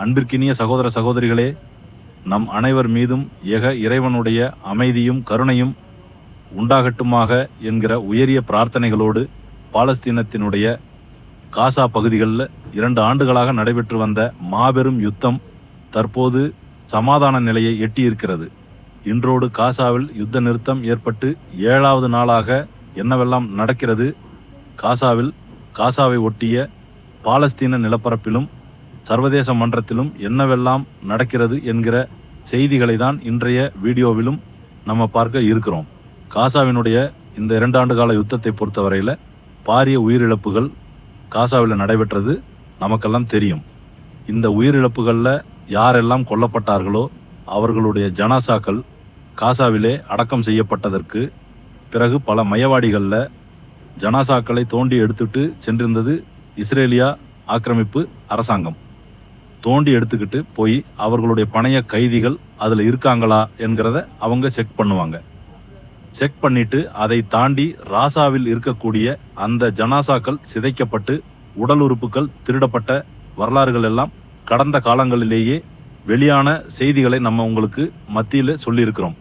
அன்பிற்கினிய சகோதர சகோதரிகளே நம் அனைவர் மீதும் ஏக இறைவனுடைய அமைதியும் கருணையும் உண்டாகட்டுமாக என்கிற உயரிய பிரார்த்தனைகளோடு பாலஸ்தீனத்தினுடைய காசா பகுதிகளில் இரண்டு ஆண்டுகளாக நடைபெற்று வந்த மாபெரும் யுத்தம் தற்போது சமாதான நிலையை எட்டியிருக்கிறது. இன்றோடு காசாவில் யுத்த நிறுத்தம் ஏற்பட்டு ஏழாவது நாளாக என்னவெல்லாம் நடக்கிறது காசாவில் காசாவை ஒட்டிய பாலஸ்தீன நிலப்பரப்பிலும் சர்வதேச மன்றத்திலும் என்னவெல்லாம் நடக்கிறது என்கிற செய்திகளை தான் இன்றைய வீடியோவிலும் நம்ம பார்க்க இருக்கிறோம். காசாவினுடைய இந்த இரண்டாண்டு கால யுத்தத்தை பொறுத்தவரையில் பாரிய உயிரிழப்புகள் காசாவில் நடைபெற்றது நமக்கெல்லாம் தெரியும். இந்த உயிரிழப்புகளில் யாரெல்லாம் கொல்லப்பட்டார்களோ அவர்களுடைய ஜனாசாக்கள் காசாவிலே அடக்கம் செய்யப்பட்டதற்கு பிறகு பல மையவாடிகளில் ஜனாசாக்களை தோண்டி எடுத்துட்டு சென்றிருந்தது இஸ்ரேலியா ஆக்கிரமிப்பு அரசாங்கம். தோண்டி எடுத்துக்கிட்டு போய் அவர்களுடைய பணைய கைதிகள் அதில் இருக்காங்களா என்கிறத அவங்க செக் பண்ணுவாங்க. செக் பண்ணிட்டு அதை தாண்டி ராசாவில் இருக்கக்கூடிய அந்த ஜனாசாக்கள் சிதைக்கப்பட்டு உடல் உறுப்புகள் திருடப்பட்ட வரலாறுகள் எல்லாம் கடந்த காலங்களிலேயே வெளியான செய்திகளை நம்ம உங்களுக்கு மத்தியில் சொல்லியிருக்கிறோம்.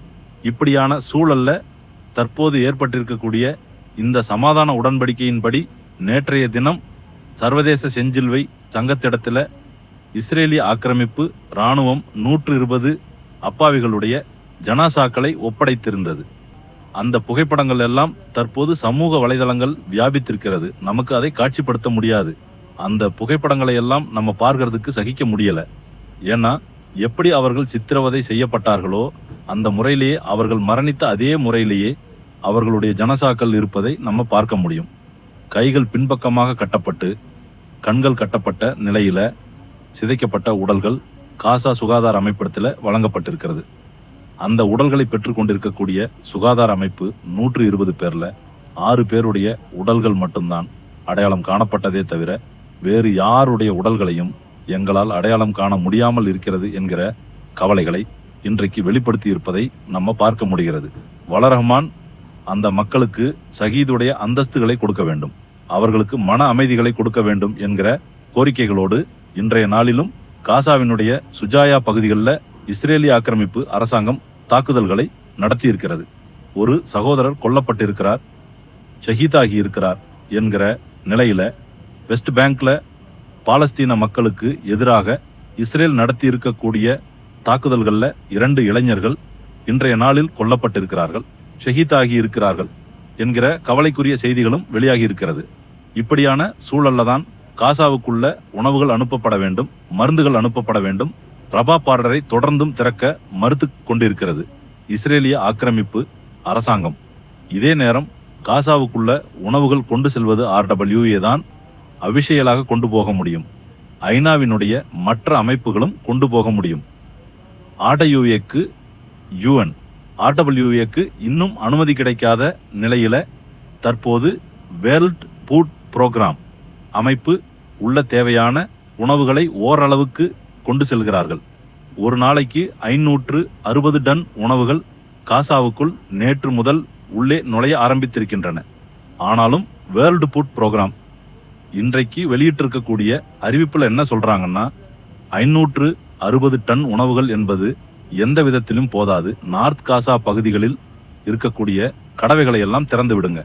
இப்படியான சூழலில் தற்போது ஏற்பட்டிருக்கக்கூடிய இந்த சமாதான உடன்படிக்கையின்படி நேற்றைய தினம் சர்வதேச செஞ்சிலுவை சங்கத்திடத்தில் இஸ்ரேலிய ஆக்கிரமிப்பு இராணுவம் நூற்று இருபது அப்பாவிகளுடைய ஜனாசாக்களை ஒப்படைத்திருந்தது. அந்த புகைப்படங்கள் எல்லாம் தற்போது சமூக வலைதளங்கள் வியாபித்திருக்கிறது. நமக்கு அதை காட்சிப்படுத்த முடியாது. அந்த புகைப்படங்களை எல்லாம் நம்ம பார்க்கறதுக்கு சகிக்க முடியல. ஏன்னா எப்படி அவர்கள் சித்திரவதை செய்யப்பட்டார்களோ அந்த முறையிலேயே அவர்கள் மரணித்த அதே முறையிலேயே அவர்களுடைய ஜனசாக்கள் இருப்பதை நம்ம பார்க்க முடியும். கைகள் பின்பக்கமாக கட்டப்பட்டு கண்கள் கட்டப்பட்ட நிலையில சிதைக்கப்பட்ட உடல்கள் காசா சுகாதார அமைப்பிடத்தில் வழங்கப்பட்டிருக்கிறது. அந்த உடல்களை பெற்றுக்கொண்டிருக்கக்கூடிய சுகாதார அமைப்பு நூற்று இருபது பேரில் ஆறு பேருடைய உடல்கள் மட்டும்தான் அடையாளம் காணப்பட்டதே தவிர வேறு யாருடைய உடல்களையும் எங்களால் அடையாளம் காண முடியாமல் இருக்கிறது என்கிற கவலைகளை இன்றைக்கு வெளிப்படுத்தி இருப்பதை நம்ம பார்க்க முடிகிறது. வளரஹமான் அந்த மக்களுக்கு சகீதுடைய அந்தஸ்துகளை கொடுக்க வேண்டும். அவர்களுக்கு மன அமைதிகளை கொடுக்க வேண்டும் என்கிற கோரிக்கைகளோடு இன்றைய நாளிலும் காசாவினுடைய சுஜாயா பகுதிகளில் இஸ்ரேலிய ஆக்கிரமிப்பு அரசாங்கம் தாக்குதல்களை நடத்தியிருக்கிறது. ஒரு சகோதரர் கொல்லப்பட்டிருக்கிறார் ஷஹீதாகி இருக்கிறார் என்கிற நிலையில் வெஸ்ட் பேங்க்ல பாலஸ்தீன மக்களுக்கு எதிராக இஸ்ரேல் நடத்தி இருக்கக்கூடிய தாக்குதல்களில் இரண்டு இளைஞர்கள் இன்றைய நாளில் கொல்லப்பட்டிருக்கிறார்கள் ஷஹீதாகி இருக்கிறார்கள் என்கிற கவலைக்குரிய செய்திகளும் வெளியாகி இருக்கிறது இப்படியான சூழல்ல தான் காசாவுக்குள்ள உணவுகள் அனுப்பப்பட வேண்டும் மருந்துகள் அனுப்பப்பட வேண்டும். ரபா பார்டரை தொடர்ந்தும் திறக்க மறுத்து கொண்டிருக்கிறது. இஸ்ரேலிய ஆக்கிரமிப்பு அரசாங்கம். இதே நேரம் காசாவுக்குள்ள உணவுகள் கொண்டு செல்வது ஆர்டபிள்யூஏ தான் அவிஷயலாக கொண்டு போக முடியும். ஐநாவினுடைய மற்ற அமைப்புகளும் கொண்டு போக முடியும். ஆர்டபிள்யூஏக்கு யூஎன். ஆர்டபிள்யூஏக்கு இன்னும் அனுமதி கிடைக்காத நிலையில தற்போது வேர்ல்ட் ஃபுட் புரோகிராம் அமைப்பு உள்ள தேவையான உணவுகளை ஓரளவுக்கு கொண்டு செல்கிறார்கள். ஒரு நாளைக்கு ஐநூற்று அறுபது டன் உணவுகள் காசாவுக்குள் நேற்று முதல் உள்ளே நுழைய ஆரம்பித்திருக்கின்றன. ஆனாலும் வேர்ல்டு ஃபுட் ப்ரோக்ராம் இன்றைக்கு வெளியிட்டிருக்கக்கூடிய அறிவிப்பில் என்ன சொல்கிறாங்கன்னா ஐநூற்று அறுபது டன் உணவுகள் என்பது எந்த விதத்திலும் போதாது. நார்த் காசா பகுதிகளில் இருக்கக்கூடிய கடவைகளை எல்லாம் திறந்து விடுங்க.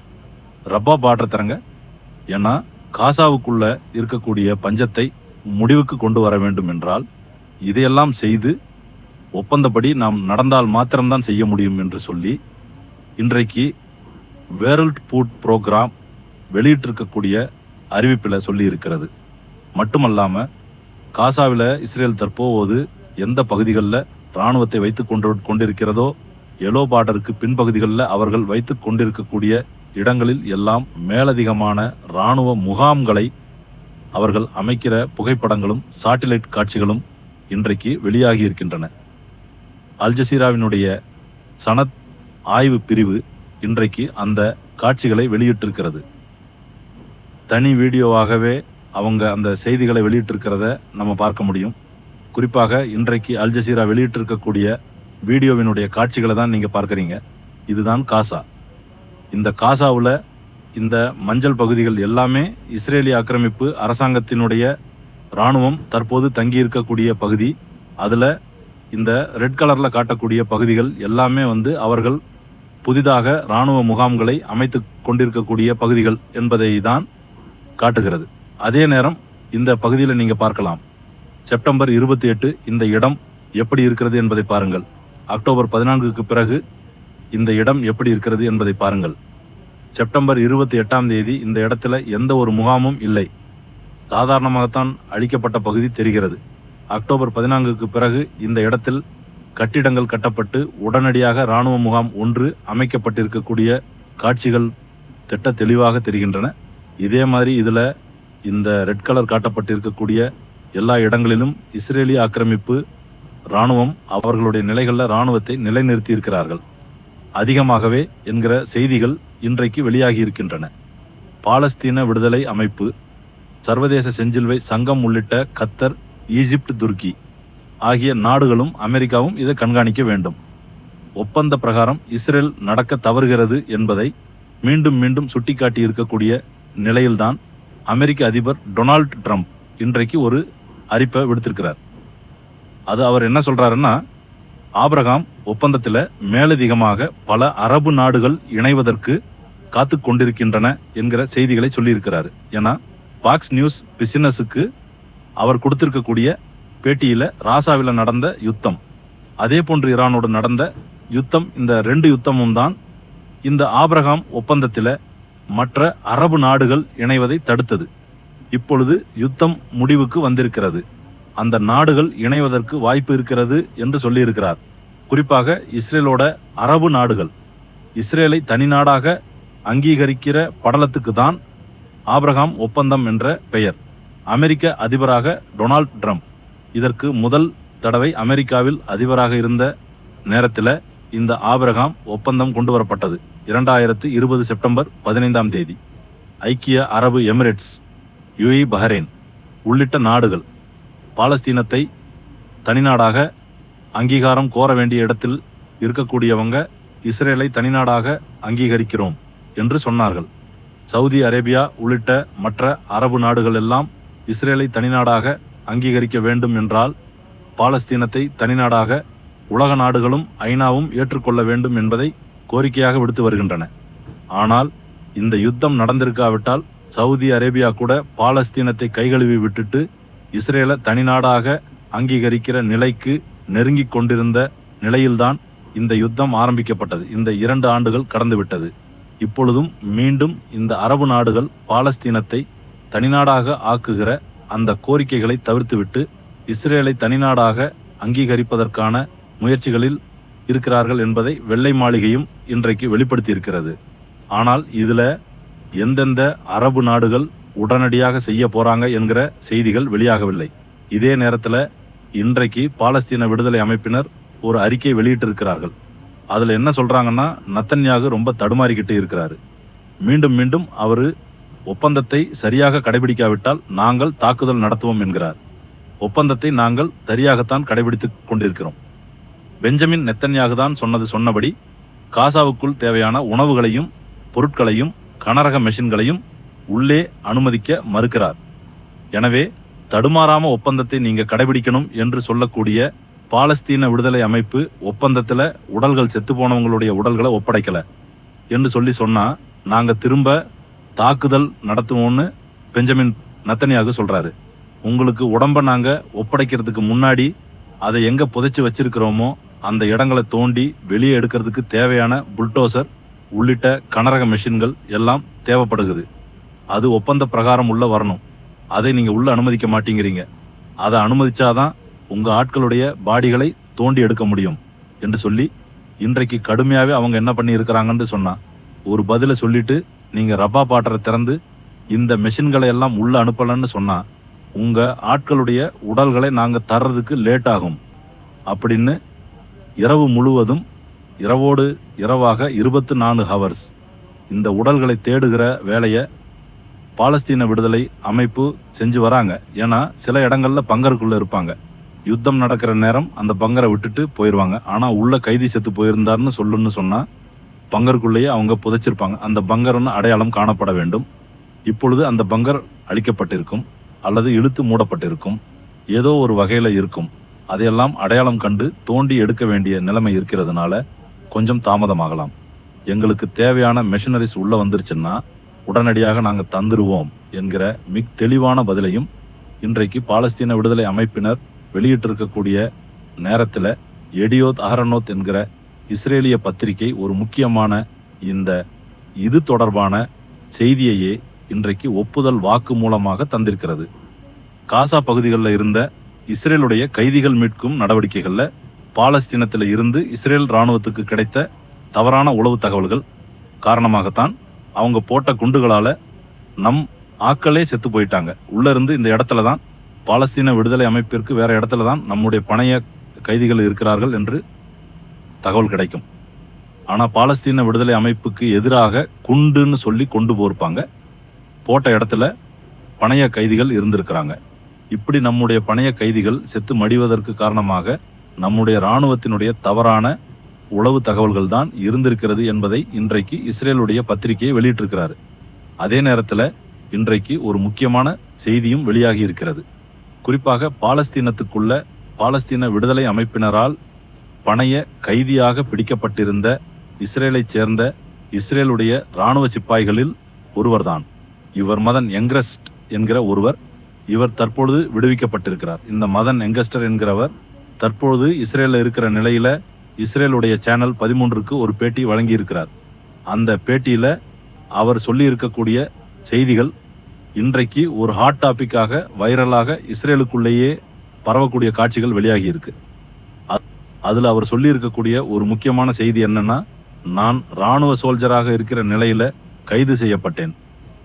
ரப்பா பாட்டை திறங்க ஏன்னா காசாவுக்குள்ள இருக்கக்கூடிய பஞ்சத்தை முடிவுக்கு கொண்டு வர வேண்டும் என்றால் இதையெல்லாம் செய்து ஒப்பந்தப்படி நாம் நடந்தால் மாத்திரம்தான் செய்ய முடியும் என்று சொல்லி இன்றைக்கு வேர்ல்ட் ஃபுட் ப்ரோக்ராம் வெளியிட்டிருக்கக்கூடிய அறிவிப்பில் சொல்லி இருக்கிறது மட்டுமல்லாமல் காசாவில் இஸ்ரேல் தற்போது எந்த பகுதிகளில் இராணுவத்தை வைத்து கொண்டு கொண்டிருக்கிறதோ எலோ பார்டருக்கு பின்பகுதிகளில் அவர்கள் வைத்து கொண்டிருக்கக்கூடிய இடங்களில் எல்லாம் மேலதிகமான இராணுவ முகாம்களை அவர்கள் அமைக்கிற புகைப்படங்களும் சாட்டிலைட் காட்சிகளும் இன்றைக்கு வெளியாகி இருக்கின்றன அல்ஜசீராவினுடைய சனத் ஆய்வு பிரிவு இன்றைக்கு அந்த காட்சிகளை வெளியிட்டிருக்கிறது. தனி வீடியோவாகவே அவங்க அந்த செய்திகளை வெளியிட்டிருக்கிறத நம்ம பார்க்க முடியும். குறிப்பாக இன்றைக்கு அல்ஜசீரா வெளியிட்டிருக்கக்கூடிய வீடியோவினுடைய காட்சிகளை தான் நீங்கள் பார்க்குறீங்க. இதுதான் காசா. இந்த காசாவில் இந்த மஞ்சள் பகுதிகள் எல்லாமே இஸ்ரேலிய ஆக்கிரமிப்பு அரசாங்கத்தினுடைய இராணுவம் தற்போது தங்கியிருக்கக்கூடிய பகுதி. அதில் இந்த ரெட் கலரில் காட்டக்கூடிய பகுதிகள் எல்லாமே வந்து அவர்கள் புதிதாக இராணுவ முகாம்களை அமைத்து கொண்டிருக்கக்கூடிய பகுதிகள் என்பதை தான் காட்டுகிறது. அதே நேரம் இந்த பகுதியில் நீங்கள் பார்க்கலாம். செப்டம்பர் இருபத்தி எட்டு இந்த இடம் எப்படி இருக்கிறது என்பதை பாருங்கள். அக்டோபர் பதினான்குக்கு பிறகு இந்த இடம் எப்படி இருக்கிறது என்பதை பாருங்கள். செப்டம்பர் இருபத்தி எட்டாம் தேதி இந்த இடத்துல எந்த ஒரு முகாமும் இல்லை. சாதாரணமாகத்தான் அழிக்கப்பட்ட பகுதி தெரிகிறது. அக்டோபர் பதினான்குக்கு பிறகு இந்த இடத்தில் கட்டிடங்கள் கட்டப்பட்டு உடனடியாக இராணுவ முகாம் ஒன்று அமைக்கப்பட்டிருக்கக்கூடிய காட்சிகள் திட்ட தெளிவாக தெரிகின்றன. இதே மாதிரி இதில் இந்த ரெட் கலர் காட்டப்பட்டிருக்கக்கூடிய எல்லா இடங்களிலும் இஸ்ரேலிய ஆக்கிரமிப்பு இராணுவம் அவர்களுடைய நிலைகளில் இராணுவத்தை நிலைநிறுத்தி இருக்கிறார்கள் அதிகமாகவே என்கிற செய்திகள் இன்றைக்கு வெளியாகி இருக்கின்றன பாலஸ்தீன விடுதலை அமைப்பு சர்வதேச செஞ்சிலுவை சங்கம் உள்ளிட்ட கத்தர் ஈஜிப்ட் துருக்கி ஆகிய நாடுகளும் அமெரிக்காவும் இதை கண்காணிக்க வேண்டும். ஒப்பந்த பிரகாரம் இஸ்ரேல் நடக்க தவறுகிறது என்பதை மீண்டும் மீண்டும் சுட்டிக்காட்டி இருக்கக்கூடிய நிலையில்தான் அமெரிக்க அதிபர் டொனால்ட் ட்ரம்ப் இன்றைக்கு ஒரு அறிப்பை விடுத்திருக்கிறார். அது அவர் என்ன சொல்கிறாருன்னா ஆபிரகாம் ஒப்பந்தத்தில் மேலதிகமாக பல அரபு நாடுகள் இணைவதற்கு காத்து கொண்டிருக்கின்றன என்கிற செய்திகளை சொல்லியிருக்கிறாரு. ஏன்னா பாக்ஸ் நியூஸ் பிசினஸுக்கு அவர் கொடுத்திருக்கக்கூடிய பேட்டியில் ராசாவில் நடந்த யுத்தம் அதே போன்று ஈரானோடு நடந்த யுத்தம் இந்த ரெண்டு யுத்தமும் தான் இந்த ஆபிரகாம் ஒப்பந்தத்தில் மற்ற அரபு நாடுகள் இணைவதை தடுத்தது. இப்பொழுது யுத்தம் முடிவுக்கு வந்திருக்கிறது. அந்த நாடுகள் இணைவதற்கு வாய்ப்பு இருக்கிறது என்று சொல்லியிருக்கிறார். குறிப்பாக இஸ்ரேலோட அரபு நாடுகள். இஸ்ரேலை தனி நாடாக அங்கீகரிக்கிற படலத்துக்கு தான் ஆப்ரஹாம் ஒப்பந்தம் என்ற பெயர். அமெரிக்க அதிபராக டொனால்ட் ட்ரம்ப். இதற்கு முதல் தடவை அமெரிக்காவில் அதிபராக இருந்த நேரத்தில் இந்த ஆபிரகாம் ஒப்பந்தம் கொண்டு வரப்பட்டது. இரண்டாயிரத்து இருபது செப்டம்பர் பதினைந்தாம் தேதி. ஐக்கிய அரபு எமிரேட்ஸ் யுஏ பஹ்ரைன் உள்ளிட்ட நாடுகள். பாலஸ்தீனத்தை தனிநாடாக அங்கீகாரம் கோர வேண்டிய இடத்தில் இருக்கக்கூடியவங்க இஸ்ரேலை தனிநாடாக அங்கீகரிக்கிறோம் என்று சொன்னார்கள். சவுதி அரேபியா உள்ளிட்ட மற்ற அரபு நாடுகள் எல்லாம் இஸ்ரேலை தனிநாடாக அங்கீகரிக்க வேண்டும் என்றால் பாலஸ்தீனத்தை தனிநாடாக உலக நாடுகளும் ஐநாவும் ஏற்றுக்கொள்ள வேண்டும் என்பதை கோரிக்கையாக விடுத்து வருகின்றன. ஆனால் இந்த யுத்தம் நடந்திருக்காவிட்டால் சவுதி அரேபியா கூட பாலஸ்தீனத்தை கைகழுவி விட்டுட்டு இஸ்ரேலை தனிநாடாக அங்கீகரிக்கிற நிலைக்கு நெருங்கிக் கொண்டிருந்த நிலையில்தான் இந்த யுத்தம் ஆரம்பிக்கப்பட்டது. இந்த இரண்டு ஆண்டுகள் கடந்துவிட்டது. இப்பொழுதும் மீண்டும் இந்த அரபு நாடுகள் பாலஸ்தீனத்தை தனிநாடாக ஆக்குகிற அந்த கோரிக்கைகளை தவிர்த்துவிட்டு இஸ்ரேலை தனிநாடாக அங்கீகரிப்பதற்கான முயற்சிகளில் இருக்கிறார்கள் என்பதை வெள்ளை மாளிகையும் இன்றைக்கு வெளிப்படுத்தியிருக்கிறது. ஆனால் இதில் எந்தெந்த அரபு நாடுகள் உடனடியாக செய்ய போறாங்க என்கிற செய்திகள் வெளியாகவில்லை. இதே நேரத்தில் இன்றைக்கு பாலஸ்தீன விடுதலை அமைப்பினர் ஒரு அறிக்கை வெளியிட்டிருக்கிறார்கள். அதில் என்ன சொல்றாங்கன்னா நத்தன்யாகு ரொம்ப தடுமாறிக்கிட்டு இருக்கிறாரு. மீண்டும் மீண்டும் அவர் ஒப்பந்தத்தை சரியாக கடைபிடிக்காவிட்டால் நாங்கள் தாக்குதல் நடத்துவோம் என்கிறார். ஒப்பந்தத்தை நாங்கள் சரியாகத்தான் கடைபிடித்து கொண்டிருக்கிறோம். பெஞ்சமின் நெத்தன்யாகு தான் சொன்னது சொன்னபடி காசாவுக்குள் தேவையான உணவுகளையும் பொருட்களையும் கனரக மெஷின்களையும் உள்ளே அனுமதிக்க மறுக்கிறார். எனவே தடுமாறாம ஒப்பந்தத்தை நீங்க கடைபிடிக்கணும் என்று சொல்லக்கூடிய பாலஸ்தீன விடுதலை அமைப்பு ஒப்பந்தத்தில் உடல்கள் செத்து போனவங்களுடைய உடல்களை ஒப்படைக்கல என்று சொல்லி சொன்னா நாங்க திரும்ப தாக்குதல் நடத்துவோம்னு பெஞ்சமின் நத்தனியாக சொல்றாரு. உங்களுக்கு உடம்ப நாங்க ஒப்படைக்கிறதுக்கு முன்னாடி அதை எங்க புதைச்சு வச்சிருக்கிறோமோ அந்த இடங்களை தோண்டி வெளியே எடுக்கிறதுக்கு தேவையான புல்டோசர் உள்ளிட்ட கனரக மெஷின்கள் எல்லாம் தேவைப்படுகுது அது ஒப்பந்த பிரகாரம் உள்ள வரணும். அதை நீங்க உள்ள அனுமதிக்க மாட்டேங்கிறீங்க. அதை அனுமதிச்சாதான் உங்க ஆட்களுடைய பாடிகளை தோண்டி எடுக்க முடியும் என்று சொல்லி இன்றைக்கு கடுமையாகவே அவங்க என்ன பண்ணி இருக்கிறாங்கன்னு சொன்னான் ஒரு பதிலை சொல்லிட்டு நீங்க ரப்பா பாட்டரை திறந்து இந்த மெஷின்களை எல்லாம் உள்ள அனுப்பலன்னு சொன்னா உங்க ஆட்களுடைய உடல்களை நாங்க தர்றதுக்கு லேட் ஆகும். அப்படின்னு இரவு முழுவதும் இரவோடு இரவாக இருபத்து நாலு ஹவர்ஸ் இந்த உடல்களை தேடுகிற வேலையை பாலஸ்தீன விடுதலை அமைப்பு செஞ்சு வராங்க. ஏன்னா சில இடங்களில் பங்கருக்குள்ளே இருப்பாங்க. யுத்தம் நடக்கிற நேரம் அந்த பங்கரை விட்டுட்டு போயிடுவாங்க ஆனால் உள்ள கைதி செத்து போயிருந்தாருன்னு சொல்லுன்னு சொன்னால் பங்கருக்குள்ளேயே அவங்க புதைச்சிருப்பாங்க. அந்த பங்கர்னு அடையாளம் காணப்பட வேண்டும். இப்பொழுது அந்த பங்கர் அழிக்கப்பட்டிருக்கும். அல்லது இழுத்து மூடப்பட்டிருக்கும். ஏதோ ஒரு வகையில் இருக்கும். அதையெல்லாம் அடையாளம் கண்டு தோண்டி எடுக்க வேண்டிய நிலைமை இருக்கிறதுனால கொஞ்சம் தாமதமாகலாம். எங்களுக்கு தேவையான மெஷினரிஸ் உள்ளே வந்துருச்சுன்னா உடனடியாக நாங்கள் தந்துருவோம் என்கிற மிக தெளிவான பதிலையும் இன்றைக்கு பாலஸ்தீன விடுதலை அமைப்பினர் வெளியிட்டிருக்கக்கூடிய நேரத்தில் எடியோத் அஹரனோத் என்கிற இஸ்ரேலிய பத்திரிகை ஒரு முக்கியமான இந்த இது தொடர்பான செய்தியையே இன்றைக்கு ஒப்புதல் வாக்கு மூலமாக தந்திருக்கிறது. காசா பகுதிகளில் இருந்த இஸ்ரேலுடைய கைதிகள் மீட்கும் நடவடிக்கைகளில் பாலஸ்தீனத்தில் இருந்து இஸ்ரேல் இராணுவத்துக்கு கிடைத்த தவறான உளவு தகவல்கள் காரணமாகத்தான் அவங்க போட்ட குண்டுகளால் நம் ஆக்களே செத்து போயிட்டாங்க. உள்ளேருந்து இந்த இடத்துல தான் பாலஸ்தீன விடுதலை அமைப்பிற்கு வேறு இடத்துல தான் நம்முடைய பணைய கைதிகள் இருக்கிறார்கள் என்று தகவல் கிடைக்கும். ஆனால் பாலஸ்தீன விடுதலை அமைப்புக்கு எதிராக குண்டுன்னு சொல்லி கொண்டு போயிருப்பாங்க. போட்ட இடத்துல பணைய கைதிகள் இருந்திருக்கிறாங்க. இப்படி நம்முடைய பணைய கைதிகள் செத்து மடிவதற்கு காரணமாக நம்முடைய இராணுவத்தினுடைய தவறான உளவு தகவல்கள் தான் இருந்திருக்கிறது என்பதை இன்றைக்கு இஸ்ரேலுடைய பத்திரிகையை வெளியிட்டிருக்கிறார். அதே நேரத்தில் இன்றைக்கு ஒரு முக்கியமான செய்தியும் வெளியாகி இருக்கிறது. குறிப்பாக பாலஸ்தீனத்துக்குள்ள பாலஸ்தீன விடுதலை அமைப்பினரால் பணைய கைதியாக பிடிக்கப்பட்டிருந்த இஸ்ரேலைச் சேர்ந்த இஸ்ரேலுடைய இராணுவ சிப்பாய்களில் ஒருவர்தான். இவர் மதன் எங்கரஸ்ட் என்கிற ஒருவர் இவர் தற்பொழுது விடுவிக்கப்பட்டிருக்கிறார். இந்த மதன் எங்கஸ்டர் என்கிறவர் தற்பொழுது இஸ்ரேலில் இருக்கிற நிலையில இஸ்ரேலுடைய சேனல் பதிமூன்றுக்கு ஒரு பேட்டி வழங்கியிருக்கிறார். அந்த பேட்டியில் அவர் சொல்லியிருக்கக்கூடிய செய்திகள் இன்றைக்கு ஒரு ஹாட் டாப்பிக்காக வைரலாக இஸ்ரேலுக்குள்ளேயே பரவக்கூடிய காட்சிகள் வெளியாகி இருக்கு. அ- அவர் சொல்லியிருக்கக்கூடிய ஒரு முக்கியமான செய்தி என்னன்னா நான் ராணுவ சோல்ஜராக இருக்கிற நிலையில் கைது செய்யப்பட்டேன்.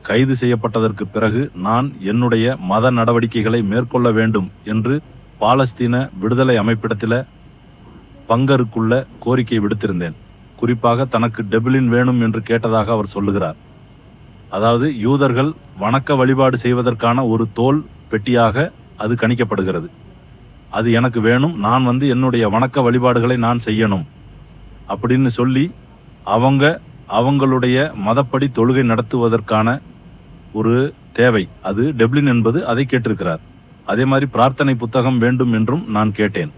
கைது செய்யப்பட்டதற்கு பிறகு நான் என்னுடைய மத நடவடிக்கைகளை மேற்கொள்ள வேண்டும் என்று பாலஸ்தீன விடுதலை அமைப்பிடத்தில் பங்கருக்குள்ள கோரிக்கை விடுத்திருந்தேன். குறிப்பாக தனக்கு டெபிளின் வேணும் என்று கேட்டதாக அவர் சொல்லுகிறார். அதாவது யூதர்கள் வணக்க வழிபாடு செய்வதற்கான ஒரு தோல் பெட்டியாக அது கணிக்கப்படுகிறது. அது எனக்கு வேணும் நான் வந்து என்னுடைய வணக்க வழிபாடுகளை நான் செய்யணும் அப்படின்னு சொல்லி அவங்க அவங்களுடைய மதப்படி தொழுகை நடத்துவதற்கான ஒரு தேவை. அது டெப்ளின் என்பது அதை கேட்டிருக்கிறார். அதே மாதிரி பிரார்த்தனை புத்தகம் வேண்டும் என்றும் நான் கேட்டேன்.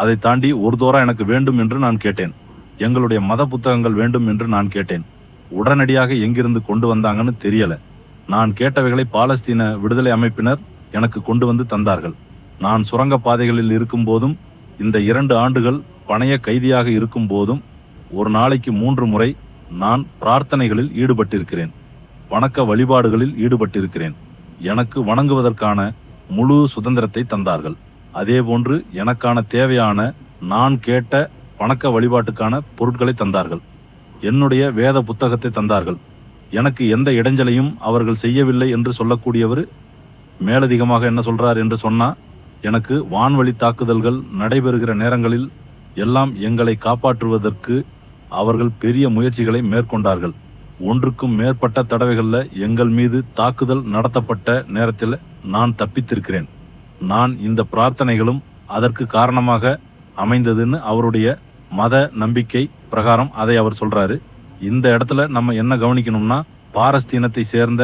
அதை தாண்டி ஒரு தோரா எனக்கு வேண்டும் என்று நான் கேட்டேன். எங்களுடைய மத புத்தகங்கள் வேண்டும் என்று நான் கேட்டேன். உடனடியாக எங்கிருந்து கொண்டு வந்தாங்கன்னு தெரியல. நான் கேட்டவைகளை பாலஸ்தீன விடுதலை அமைப்பினர் எனக்கு கொண்டு வந்து தந்தார்கள். நான் சுரங்க பாதைகளில் இருக்கும் போதும் இந்த இரண்டு ஆண்டுகள் பணைய கைதியாக இருக்கும் போதும் ஒரு நாளைக்கு மூன்று முறை நான் பிரார்த்தனைகளில் ஈடுபட்டிருக்கிறேன். வணக்க வழிபாடுகளில் ஈடுபட்டிருக்கிறேன். எனக்கு வணங்குவதற்கான முழு சுதந்திரத்தை தந்தார்கள். அதேபோன்று எனக்கான தேவையான நான் கேட்ட வணக்க வழிபாட்டுக்கான பொருட்களை தந்தார்கள். என்னுடைய வேத புத்தகத்தை தந்தார்கள். எனக்கு எந்த இடைஞ்சலையும் அவர்கள் செய்யவில்லை என்று சொல்லக்கூடியவர் மேலதிகமாக என்ன சொல்றார் என்று சொன்னா எனக்கு வான்வழி தாக்குதல்கள் நடைபெறுகிற நேரங்களில் எல்லாம் எங்களை காப்பாற்றுவதற்கு அவர்கள் பெரிய முயற்சிகளை மேற்கொண்டார்கள். ஒன்றுக்கும் மேற்பட்ட தடவைகளில் எங்கள் மீது தாக்குதல் நடத்தப்பட்ட நேரத்தில் நான் தப்பித்திருக்கிறேன். நான் இந்த பிரார்த்தனைகளும் அதற்கு காரணமாக அமைந்ததுன்னு அவருடைய மத நம்பிக்கை பிரகாரம் அதை அவர் சொல்றாரு. இந்த இடத்துல நம்ம என்ன கவனிக்கணும்னா பாரஸ்தீனத்தை சேர்ந்த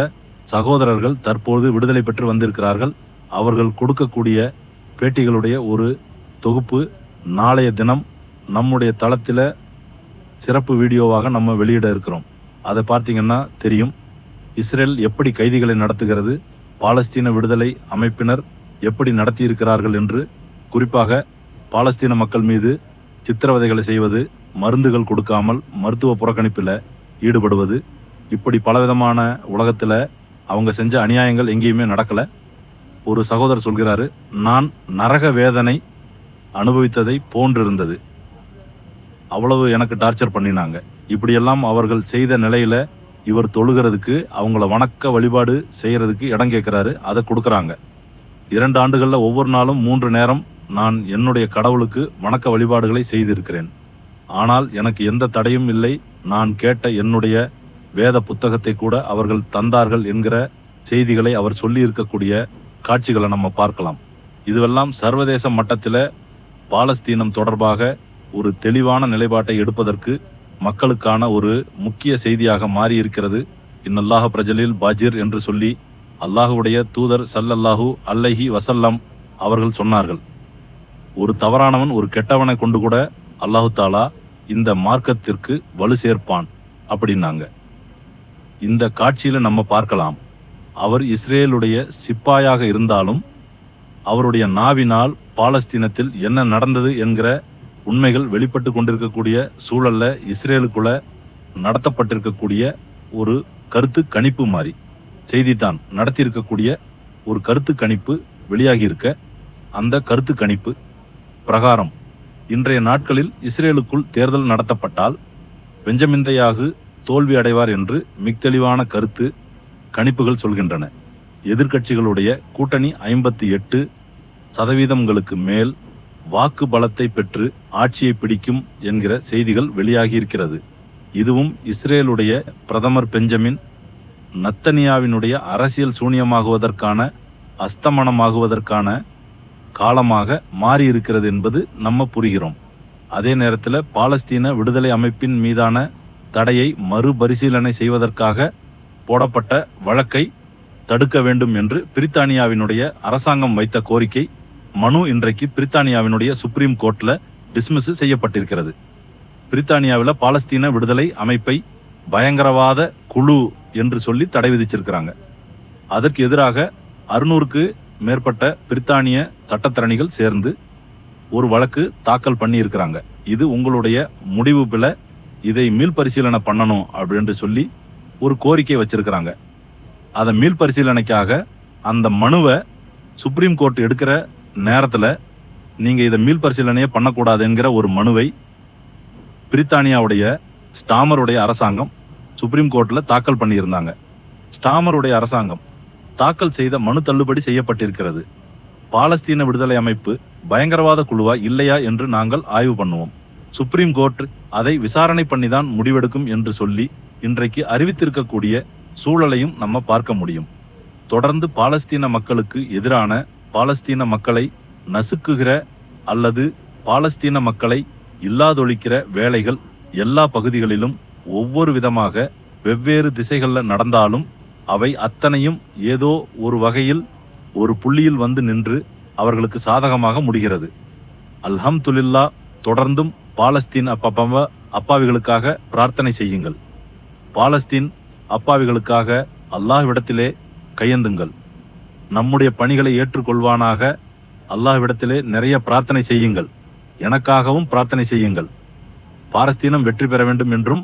சகோதரர்கள் தற்போது விடுதலை பெற்று வந்திருக்கிறார்கள். அவர்கள் கொடுக்கக்கூடிய பேட்டிகளுடைய ஒரு தொகுப்பு நாளைய தினம் நம்முடைய தளத்தில் சிறப்பு வீடியோவாக நம்ம வெளியிட இருக்கிறோம். அதை பார்த்தீங்கன்னா தெரியும். இஸ்ரேல் எப்படி கைதிகளை நடத்துகிறது. பாலஸ்தீன விடுதலை அமைப்பினர் எப்படி நடத்தியிருக்கிறார்கள் என்று குறிப்பாக பாலஸ்தீன மக்கள் மீது சித்திரவதைகளை செய்வது மருந்துகள் கொடுக்காமல் மருத்துவ புறக்கணிப்பில் ஈடுபடுவது இப்படி பலவிதமான உலகத்தில் அவங்க செஞ்ச அநியாயங்கள் எங்கேயுமே நடக்கலை. ஒரு சகோதரர் சொல்கிறாரு நான் நரக வேதனை அனுபவித்ததை போன்றிருந்தது. அவ்வளவு எனக்கு டார்ச்சர் பண்ணினாங்க. இப்படியெல்லாம் அவர்கள் செய்த நிலையில் இவர் தொழுகிறதுக்கு அவங்கள வணக்க வழிபாடு செய்கிறதுக்கு இடம் கேட்குறாரு அதை கொடுக்குறாங்க. இரண்டு ஆண்டுகளில் ஒவ்வொரு நாளும் மூன்று நேரம் நான் என்னுடைய கடவுளுக்கு வணக்க வழிபாடுகளை செய்திருக்கிறேன். ஆனால் எனக்கு எந்த தடையும் இல்லை. நான் கேட்ட என்னுடைய வேத புத்தகத்தை கூட அவர்கள் தந்தார்கள் என்கிற செய்திகளை அவர் சொல்லி இருக்கக்கூடிய காட்சிகளை நம்ம பார்க்கலாம். இதுவெல்லாம் சர்வதேச மட்டத்தில் பாலஸ்தீனம் தொடர்பாக ஒரு தெளிவான நிலைப்பாட்டை எடுப்பதற்கு மக்களுக்கான ஒரு முக்கிய செய்தியாக மாறி இருக்கிறது பிரஜலில் பாஜிர் என்று சொல்லி அல்லாஹுடைய தூதர் சல்லல்லாஹு அல்லஹி வசல்லம் அவர்கள் சொன்னார்கள் ஒரு தவறானவன் ஒரு கெட்டவனை கொண்டு கூட அல்லாஹு தாலா இந்த மார்க்கத்திற்கு வலு சேர்ப்பான் அப்படின்னாங்க. இந்த காட்சியில் நம்ம பார்க்கலாம் அவர் இஸ்ரேலுடைய சிப்பாயாக இருந்தாலும் அவருடைய நாவினால் பாலஸ்தீனத்தில் என்ன நடந்தது என்கிற உண்மைகள் வெளிப்பட்டு கொண்டிருக்கக்கூடிய சூழல்ல இஸ்ரேலுக்குள்ள நடத்தப்பட்டிருக்கக்கூடிய ஒரு கருத்து கணிப்பு மாதிரி. செய்தித்தான் நடத்தியிருக்கக்கூடிய ஒரு கருத்து கணிப்பு வெளியாகி இருக்க அந்த கருத்து கணிப்பு பிரகாரம். இன்றைய நாட்களில் இஸ்ரேலுக்குள் தேர்தல் நடத்தப்பட்டால் பெஞ்சமிந்தையாகு தோல்வி அடைவார் என்று மிக்தெளிவான கருத்து கணிப்புகள் சொல்கின்றன. எதிர்க்கட்சிகளுடைய கூட்டணி ஐம்பத்தி எட்டு சதவீதங்களுக்கு மேல் வாக்கு பலத்தை பெற்று ஆட்சியை பிடிக்கும் என்கிற செய்திகள் வெளியாகியிருக்கிறது. இதுவும் இஸ்ரேலுடைய பிரதமர் பெஞ்சமின் நத்தனியாவினுடைய அரசியல் சூனியமாகுவதற்கான அஸ்தமனமாகுவதற்கான காலமாக மாறியிருக்கிறது என்பது நம்ம புரிகிறோம். அதே நேரத்தில் பாலஸ்தீன விடுதலை அமைப்பின் மீதான தடையை மறுபரிசீலனை செய்வதற்காக போடப்பட்ட வழக்கை தடுக்க வேண்டும் என்று பிரித்தானியாவினுடைய அரசாங்கம் வைத்த கோரிக்கை மனு இன்றைக்கு பிரித்தானியாவினுடைய சுப்ரீம் கோர்ட்டில் டிஸ்மிஸ் செய்யப்பட்டிருக்கிறது. பிரித்தானியாவில் பாலஸ்தீன விடுதலை அமைப்பை பயங்கரவாத குழு என்று சொல்லி தடை விதிச்சிருக்கிறாங்க. அதற்கு எதிராக அறுநூறுக்கு மேற்பட்ட பிரித்தானிய சட்டத்தரணிகள் சேர்ந்து ஒரு வழக்கு தாக்கல் பண்ணியிருக்கிறாங்க. இது உங்களுடைய முடிவு பில இதை மீள் பரிசீலனை பண்ணணும் அப்படின்னு சொல்லி ஒரு கோரிக்கை வச்சிருக்கிறாங்க. அதை மீள் பரிசீலனைக்காக அந்த மனுவை சுப்ரீம் கோர்ட் எடுக்கிற நேரத்தில் நீங்கள் இதை மீள் பரிசீலனையே பண்ணக்கூடாதுங்கிற ஒரு மனுவை பிரித்தானியாவுடைய ஸ்டாமருடைய அரசாங்கம் சுப்ரீம் கோர்ட்டில் தாக்கல் பண்ணியிருந்தாங்க. ஸ்டாமருடைய அரசாங்கம் தாக்கல் செய்த மனு தள்ளுபடி செய்யப்பட்டிருக்கிறது. பாலஸ்தீன விடுதலை அமைப்பு பயங்கரவாத குழுவா இல்லையா என்று நாங்கள் ஆய்வு பண்ணுவோம். சுப்ரீம் கோர்ட் அதை விசாரணை பண்ணிதான் முடிவெடுக்கும் என்று சொல்லி இன்றைக்கு அறிவித்திருக்கக்கூடிய சூழலையும் நம்ம பார்க்க முடியும். தொடர்ந்து பாலஸ்தீன மக்களுக்கு எதிரான பாலஸ்தீன மக்களை நசுக்குகிற அல்லது பாலஸ்தீன மக்களை இல்லாதொழிக்கிற வேலைகள் எல்லா பகுதிகளிலும் ஒவ்வொரு விதமாக வெவ்வேறு திசைகளில் நடந்தாலும் அவை அத்தனையும் ஏதோ ஒரு வகையில் ஒரு புள்ளியில் வந்து நின்று அவர்களுக்கு சாதகமாக முடிகிறது. அல்ஹம்துலில்லா தொடர்ந்தும் பாலஸ்தீன் அப்பப்ப அப்பாவிகளுக்காக பிரார்த்தனை செய்யுங்கள். பாலஸ்தீன் அப்பாவிகளுக்காக அல்லாஹ்விடத்திலே கையந்துங்கள். நம்முடைய பணிகளை ஏற்றுக்கொள்வானாக அல்லாஹ்விடத்திலே நிறைய பிரார்த்தனை செய்யுங்கள். எனக்காகவும் பிரார்த்தனை செய்யுங்கள். பாலஸ்தீனம் வெற்றி பெற வேண்டும் என்றும்